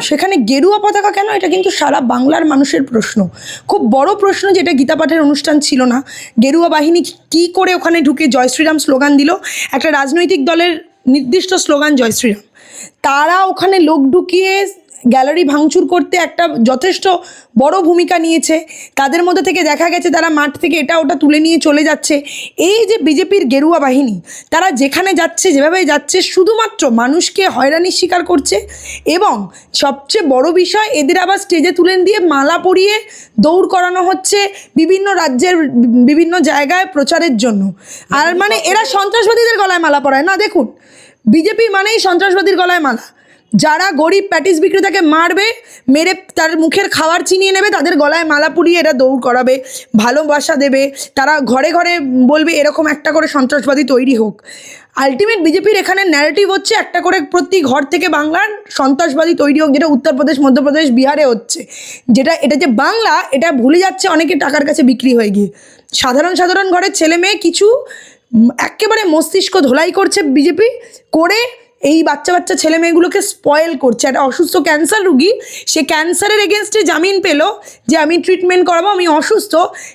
সেখানে গেরুয়া পতাকা কেন? এটা কিন্তু সারা বাংলার মানুষের প্রশ্ন। খুব বড় প্রশ্ন যেটা গীতা পাঠের অনুষ্ঠান ছিল না। গেরুয়া বাহিনী কি করে ওখানে ঢুকে জয় শ্রীরাম স্লোগান দিল? একটা রাজনৈতিক দলের নির্দিষ্ট স্লোগান জয় শ্রীরাম। তারা ওখানে লোক ঢুকিয়ে গ্যালারি ভাঙচুর করতে একটা যথেষ্ট বড় ভূমিকা নিয়েছে। তাদের মধ্যে থেকে দেখা গেছে তারা মাঠ থেকে এটা ওটা তুলে নিয়ে চলে যাচ্ছে। এই যে বিজেপির গেরুয়া বাহিনী, তারা যেখানে যাচ্ছে, যেভাবে যাচ্ছে, শুধুমাত্র মানুষকে হয়রানির শিকার করছে এবং সবচেয়ে বড় বিষয়, এদের আবার স্টেজে তুলে দিয়ে মালা পরিয়ে দৌড় করানো হচ্ছে বিভিন্ন রাজ্যের বিভিন্ন জায়গায় প্রচারের জন্য। আর মানে এরা সন্ত্রাসবাদীদের গলায় মালা পরায়। না, দেখুন, বিজেপি মানেই সন্ত্রাসবাদীর গলায় মালা। যারা গরিব প্যাটিস বিক্রেতাকে মারবে, মেরে তার মুখের খাবার চিনিয়ে নেবে, তাদের গলায় মালা পুড়িয়ে এরা দৌড় করাবে, ভালোবাসা দেবে। তারা ঘরে ঘরে বলবে, এরকম একটা করে সন্ত্রাসবাদী তৈরি হোক। আলটিমেট বিজেপির এখানে ন্যারেটিভ হচ্ছে, একটা করে প্রতি ঘর থেকে বাংলার সন্ত্রাসবাদী তৈরি হোক, যেটা উত্তরপ্রদেশ, মধ্যপ্রদেশ, বিহারে হচ্ছে। যেটা, এটা যে বাংলা, এটা ভুলে যাচ্ছে অনেকে টাকার কাছে বিক্রি হয়ে গিয়ে। সাধারণ সাধারণ ঘরের ছেলে মেয়ে কিছু একেবারে মস্তিষ্ক ধোলাই করছে বিজেপি, করে এই বাচ্চা বাচ্চা ছেলে মেয়েগুলোকে স্পয়েল করছে। একটা অসুস্থ ক্যান্সার রুগী সে ক্যান্সারের এগেনস্টে জামিন পেল যে আমি ট্রিটমেন্ট করাবো আমি অসুস্থ।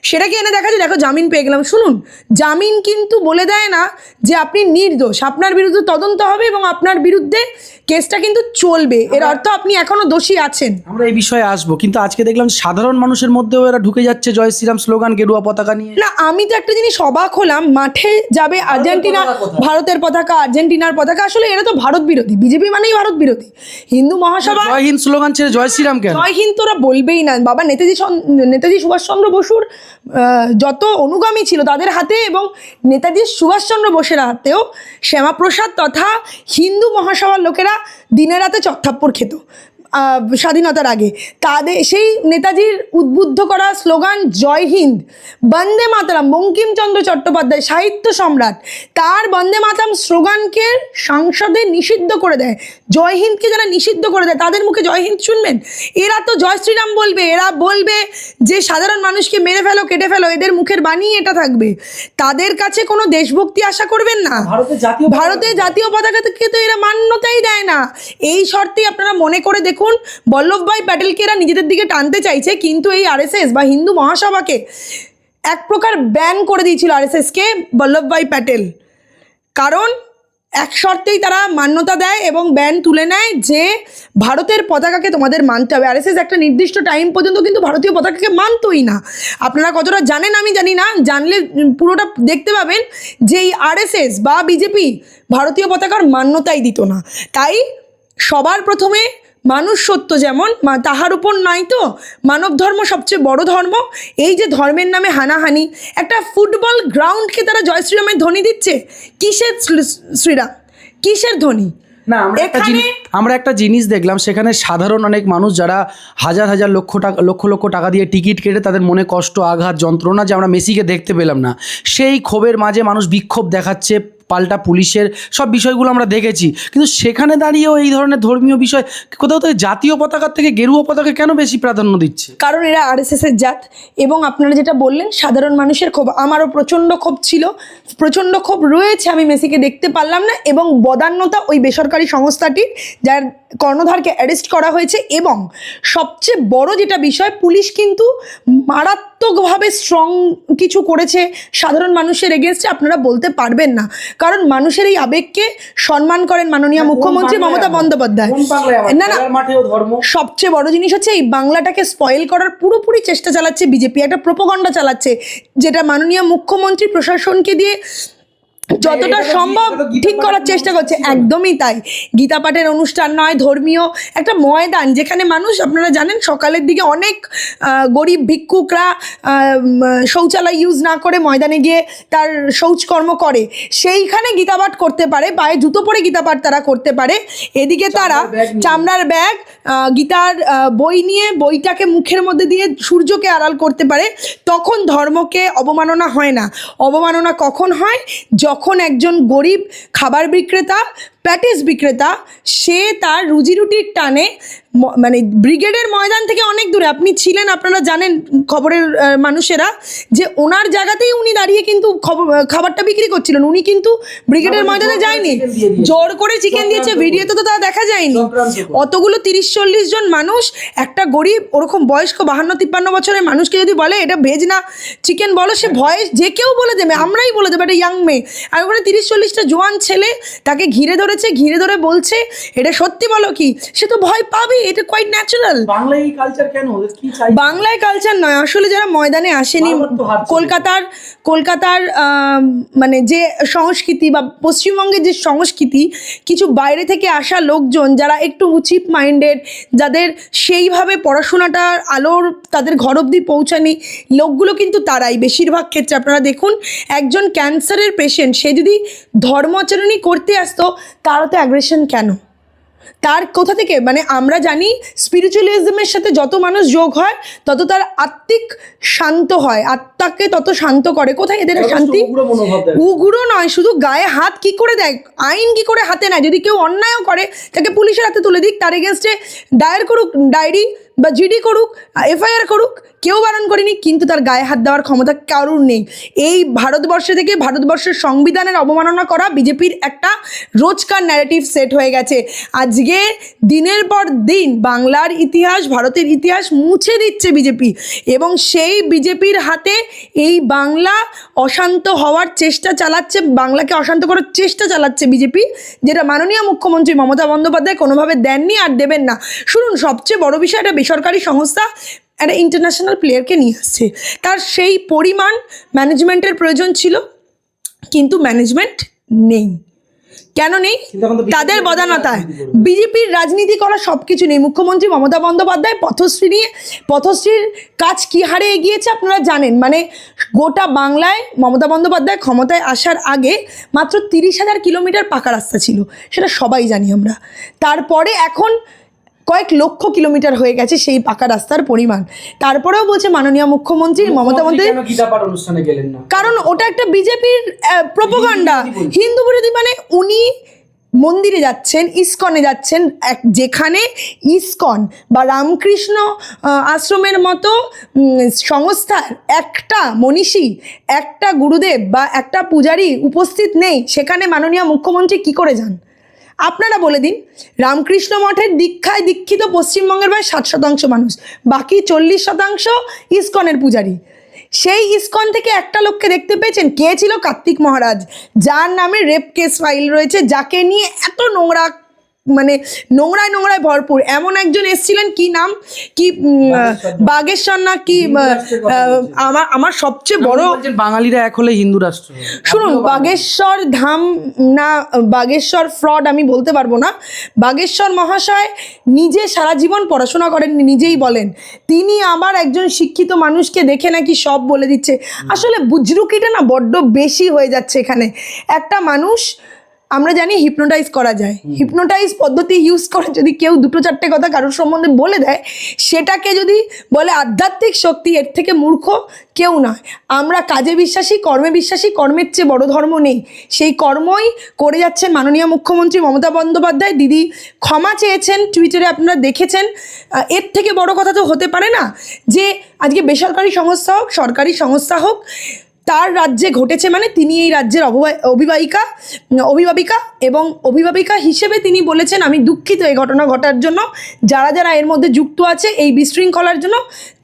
সেটাকে এনে দেখা যায় দেখো জামিন পেয়ে গেলাম। শুনুন জামিন কিন্তু বলে দেয় না যে আপনি নির্দোষ। আপনার বিরুদ্ধে তদন্ত হবে এবং আপনার বিরুদ্ধে কেসটা কিন্তু চলবে। এর অর্থ আপনি এখনও দোষী আছেন। আমরা এই বিষয়ে আসব কিন্তু আজকে দেখলাম সাধারণ মানুষের মধ্যেও এরা ঢুকে যাচ্ছে জয় শ্রীরাম স্লোগান গেরুয়া পতাকা নিয়ে। না আমি তো একটা জিনিস অবাক হলাম মাঠে যাবে আর্জেন্টিনা ভারতের পতাকা আর্জেন্টিনার পতাকা। আসলে এরা তো ভারত বিরোধী বিজেপি মানেই ভারত বিরোধী। হিন্দু মহাসভা জয় হিন্দ স্লোগান ছেড়ে জয় শ্রীরাম কেন? জয় হিন্দ তোরা বলবেই না। বাবা নেতাজি নেতাজি সুভাষচন্দ্র বসুর আহ, যত অনুগামী ছিল তাদের হাতে এবং নেতাজি সুভাষচন্দ্র বসের হাতেও শ্যামাপ্রসাদ তথা হিন্দু মহাসভার লোকেরা দিনে রাতে চত্থাপ্পর খেত। স্বাধীনতার আগে। তাদের সেই নেতাজির উদ্বুদ্ধ করা স্লোগান জয় হিন্দ বন্দে মাতারাম বঙ্কিমচন্দ্র চট্টোপাধ্যায় সাহিত্য সম্রাট তার বন্দে মাতারাম স্লোগানকে সংসদে নিষিদ্ধ করে দেয়। জয় হিন্দকে যারা নিষিদ্ধ করে দেয় তাদের মুখে জয় হিন্দ শুনবেন? এরা তো জয় শ্রীরাম বলবে এরা বলবে যে সাধারণ মানুষকে মেরে ফেলো কেটে ফেলো এদের মুখের বাণী এটা থাকবে। তাদের কাছে কোনো দেশভক্তি আশা করবেন না। ভারতের জাতীয় পতাকাকে তো এরা মান্যতাই দেয় না। এই শর্তে আপনারা মনে করে দেখুন বল্লভভাই প্যাটেলকে এরা নিজেদের দিকে টানতে চাইছে, কিন্তু এই আরএসএস বা হিন্দু মহাসভাকে এক প্রকার ব্যান করে দিয়েছিল আরএসএসকে বল্লভভাই প্যাটেল। কারণ এক শর্তেই তারা মান্যতা দেয় এবং ব্যান তুলে নেয় যে ভারতের পতাকাকে তোমাদের মানতে হবে। আরএসএস একটা নির্দিষ্ট টাইম পর্যন্ত কিন্তু ভারতীয় পতাকাকে মানতই না। আপনারা কতটা জানেন আমি জানি না, জানলে পুরোটা দেখতে পাবেন যে এই আরএসএস বা বিজেপি ভারতীয় পতাকার মান্যতাই দিত না। তাই সবার প্রথমে মানুষ সত্য যেমন তাহার উপর নয় তো? মানব ধর্ম সবচেয়ে বড় ধর্ম? এই যে ধর্মের নামে হানাহানি একটা ফুটবল গ্রাউন্ডকে তারা জয় শ্রীরামের ধ্বনি দিচ্ছে। কিসের শ্রী- শ্রীরাম? কিসের ধ্বনি? না আমরা একটা জিনিস আমরা একটা জিনিস দেখলাম সেখানে সাধারণ অনেক মানুষ যারা হাজার হাজার লক্ষ টাকা লক্ষ লক্ষ টাকা দিয়ে টিকিট কেটে তাদের মনে কষ্ট আঘাত যন্ত্রণা যে আমরা মেসিকে দেখতে পেলাম না। সেই ক্ষোভের মাঝে মানুষ বিক্ষোভ দেখাচ্ছে পাল্টা পুলিশের সব বিষয়গুলো আমরা দেখেছি। কিন্তু সেখানে দাঁড়িয়েও এই ধরনের ধর্মীয় বিষয়, কোথাও থেকে জাতীয় পতাকার থেকে গেরুয়া পতাকা কেন বেশি প্রাধান্য দিচ্ছে? কারণ এরা আরএসএস এর জাত এবং আপনারা যেটা বললেন, সাধারণ মানুষের ক্ষোভ আমারও প্রচণ্ড ক্ষোভ ছিল, প্রচণ্ড ক্ষোভ রয়েছে, আমি মেসিকে দেখতে পারলাম না এবং বদান্যতা ওই বেসরকারি সংস্থাটির যার কর্ণধারকে অ্যারেস্ট করা হয়েছে এবং সবচেয়ে বড় যেটা বিষয়, পুলিশ কিন্তু মারাত্মকভাবে স্ট্রং কিছু করেছে সাধারণ মানুষের এগেনস্টে আপনারা বলতে পারবেন না। কারণ মানুষের এই আবেগকে সম্মান করেন মাননীয় মুখ্যমন্ত্রী মমতা বন্দ্যোপাধ্যায়। না না সবচেয়ে বড় জিনিস হচ্ছে এই বাংলাটাকে স্পয়েল করার পুরোপুরি চেষ্টা চালাচ্ছে বিজেপি। একটা প্রোপগন্ডা চালাচ্ছে যেটা মাননীয় মুখ্যমন্ত্রী প্রশাসনকে দিয়ে যতটা সম্ভব তো গীতা ঠিক করার চেষ্টা করছে একদমই তাই। গীতা পাঠের অনুষ্ঠান নয় ধর্মীয় একটা ময়দান যেখানে মানুষ আপনারা জানেন সকালের দিকে অনেক গরিব ভিক্ষুকরা শৌচালয় ইউজ না করে ময়দানে গিয়ে তার শৌচকর্ম করে। সেইখানে গীতাপাঠ করতে পারে পায়ে জুতো পরে গীতাপাঠ তারা করতে পারে। এদিকে তারা চামড়ার ব্যাগ গীতার বই নিয়ে বইটাকে মুখের মধ্যে দিয়ে সূর্যকে আড়াল করতে পারে। তখন ধর্মকে অবমাননা হয় না। অবমাননা কখন হয়? যখন একজন গরিব খাবার বিক্রেতা প্যাটিস বিক্রেতা সে তার রুজিরুটির টানে মানে ব্রিগেডের ময়দান থেকে অনেক দূরে। আপনি ছিলেন আপনারা জানেন খবরের মানুষেরা যে ওনার জায়গাতেই উনি দাঁড়িয়ে কিন্তু খবর খাবারটা বিক্রি করছিলেন। উনি কিন্তু ব্রিগেডের ময়দানে যায়নি। জোর করে চিকেন দিয়েছে ভিডিওতে তো তা দেখা যায়নি। অতগুলো তিরিশ চল্লিশ জন মানুষ একটা গরিব ওরকম বয়স্ক বাহান্ন তিপ্পান্ন বছরের মানুষকে যদি বলে এটা ভেজ না চিকেন বলো সে ভয়ে যে কেউ বলে দেবে আমরাই বলে দেবো একটা ইয়াং মেয়ে। আর ওখানে তিরিশ চল্লিশটা জোয়ান ছেলে তাকে ঘিরে ধরেছে ঘিরে ধরে বলছে এটা সত্যি বলো কি? সে তো ভয় পাবে এটা কোয়াইট ন্যাচারাল বাংলায় এই কালচার কেন? কি চাই? বাংলায় কালচার নয়। আসলে যারা ময়দানে আসেনি। কলকাতার কলকাতার মানে যে সংস্কৃতি বা পশ্চিমবঙ্গের যে সংস্কৃতি কিছু বাইরে থেকে আসা লোকজন যারা একটু চিপ মাইন্ডেড যাদের সেইভাবে পড়াশোনাটার আলোর তাদের ঘর অবধি পৌঁছানি লোকগুলো কিন্তু তারাই বেশিরভাগ ক্ষেত্রে। আপনারা দেখুন একজন ক্যান্সারের পেশেন্ট সে যদি ধর্মাচরণই করতে আসতো তারও তো অ্যাগ্রেশন কেন? তার কোথা থেকে মানে আমরা জানি স্পিরিচুয়ালিজমের সাথে যত মানুষ যোগ হয় তত তার আত্মিক শান্ত হয়। আত্মাকে তত শান্ত করে। কোথায়? এদের শান্তি? উগ্র নয় শুধু গায়ে হাত কি করে দেয়? আইন কি করে হাতে নেয়? যদি কেউ অন্যায়ও করে তাকে পুলিশের হাতে তুলে দিক। তার এগেনস্টে দায়ের করুক ডায়েরি বা জিডি করুক এফআইআর করুক কেউ বারণ করেনি, কিন্তু তার গায়ে হাত দেওয়ার ক্ষমতা কারুর নেই। এই ভারতবর্ষে থেকে ভারতবর্ষের সংবিধানের অবমাননা করা বিজেপির একটা রোজকার ন্যারেটিভ সেট হয়ে গেছে। আজকে দিনের পর দিন বাংলার ইতিহাস, ভারতের ইতিহাস মুছে দিচ্ছে বিজেপি। এবং সেই বিজেপির হাতে এই বাংলা অশান্ত হওয়ার চেষ্টা চালাচ্ছে, বাংলাকে অশান্ত করার চেষ্টা চালাচ্ছে বিজেপি, যেটা মাননীয় মুখ্যমন্ত্রী মমতা বন্দ্যোপাধ্যায় কোনোভাবে দেননি আর দেবেন না। শুনুন, সবচেয়ে বড় বিষয় একটা বেসরকারি সংস্থা একটা ইন্টারন্যাশনাল প্লেয়ারকে নিয়ে আসছে। তার সেই পরিমাণ ম্যানেজমেন্টের প্রয়োজন ছিল কিন্তু ম্যানেজমেন্ট নেই। কেন নেই? তাদের বদানতায় বিজেপির রাজনীতি করা সব কিছু নেই। মুখ্যমন্ত্রী মমতা বন্দ্যোপাধ্যায় পথশ্রী নিয়ে পথশ্রীর কাজ কি হারে এগিয়েছে আপনারা জানেন? মানে গোটা বাংলায় মমতা বন্দ্যোপাধ্যায় ক্ষমতায় আসার আগে মাত্র তিরিশ হাজার কিলোমিটার পাকা রাস্তা ছিল। সেটা সবাই জানি আমরা। তারপরে এখন কয়েক লক্ষ কিলোমিটার হয়ে গেছে সেই পাকা রাস্তার পরিমাণ। তারপরেও বলছে মাননীয় মুখ্যমন্ত্রী মমতা বন্দ্যোপাধ্যায় অনুষ্ঠানে গেলেন না? কারণ ওটা একটা বিজেপির প্রোপাগান্ডা। হিন্দু বিরোধী মানে উনি মন্দিরে যাচ্ছেন ইস্কনে যাচ্ছেন এক যেখানে ইস্কন বা রামকৃষ্ণ আশ্রমের মতো সংস্থার একটা মনীষী একটা গুরুদেব বা একটা পূজারী উপস্থিত নেই। সেখানে মাননীয় মুখ্যমন্ত্রী কি করে যান? আপনারা বলে দিন, রামকৃষ্ণ মঠের দীক্ষায় দীক্ষিত পশ্চিমবঙ্গের প্রায় ষাট শতাংশ মানুষ, বাকি চল্লিশ শতাংশ ইস্কনের পূজারী। সেই ইস্কন থেকে একটা লোককে দেখতে পেয়েছেন? কে ছিল? কার্তিক মহারাজ। যার নামে রেপ কেস ফাইল রয়েছে, যাকে নিয়ে এত নোংরা মানে নোংরায় নোংরায় ভরপুর। এমন একজন এসছিলেন কি নাম? কি বাগেশ্বর না কি আমার আমার সবচেয়ে বড় বাঙালিরা এক হলে হিন্দু রাষ্ট্র। শুনুন বাগেশ্বর ধাম না বাগেশ্বর ফ্রড আমি বলতে পারব না। বাগেশ্বর মহাশয় নিজে সারা জীবন পড়াশোনা করেন নিজেই বলেন। তিনি আবার একজন শিক্ষিত মানুষকে দেখে নাকি সব বলে দিচ্ছে। আসলে বুজরুকিটা না বড্ড বেশি হয়ে যাচ্ছে এখানে। একটা মানুষ আমরা জানি হিপনোটাইজ করা যায়। হিপনোটাইজ পদ্ধতি ইউজ করে যদি কেউ দুটো চারটে কথা কারোর সম্বন্ধে বলে দেয় সেটাকে যদি বলে আধ্যাত্মিক শক্তি এর থেকে মূর্খ কেউ নয় আমরা কাজে বিশ্বাসী কর্মে বিশ্বাসী কর্মের চেয়ে বড় ধর্ম নেই। সেই কর্মই করে যাচ্ছেন মাননীয় মুখ্যমন্ত্রী মমতা বন্দ্যোপাধ্যায়। দিদি ক্ষমা চেয়েছেন টুইটারে আপনারা দেখেছেন। এর থেকে বড় কথা তো হতে পারে না যে আজকে বেসরকারি সংস্থা হোক সরকারি সংস্থা হোক তার রাজ্যে ঘটেছে মানে তিনি এই রাজ্যের অভিবাহিকা অভিভাবিকা এবং অভিভাবিকা হিসেবে তিনি বলেছেন, আমি দুঃখিত এই ঘটনা ঘটার জন্য। যারা যারা এর মধ্যে যুক্ত আছে এই বিশৃঙ্খলার জন্য,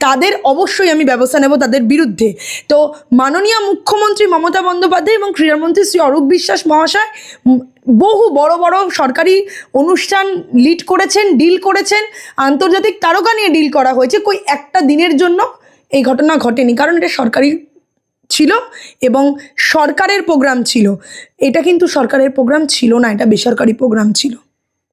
তাদের অবশ্যই আমি ব্যবস্থা নেব তাদের বিরুদ্ধে। তো মাননীয় মুখ্যমন্ত্রী মমতা বন্দ্যোপাধ্যায় এবং ক্রীড়ামন্ত্রী শ্রী অরূপ বিশ্বাস মহাশয় বহু বড় বড় সরকারি অনুষ্ঠান লিড করেছেন, ডিল করেছেন। আন্তর্জাতিক তারকা নিয়ে ডিল করা হয়েছে। কই, একটা দিনের জন্য এই ঘটনা ঘটেনি। কারণ এটা সরকারি ছিল এবং সরকারের প্রোগ্রাম ছিল। এটা কিন্তু সরকারের প্রোগ্রাম ছিল না, এটা বেসরকারি প্রোগ্রাম ছিল।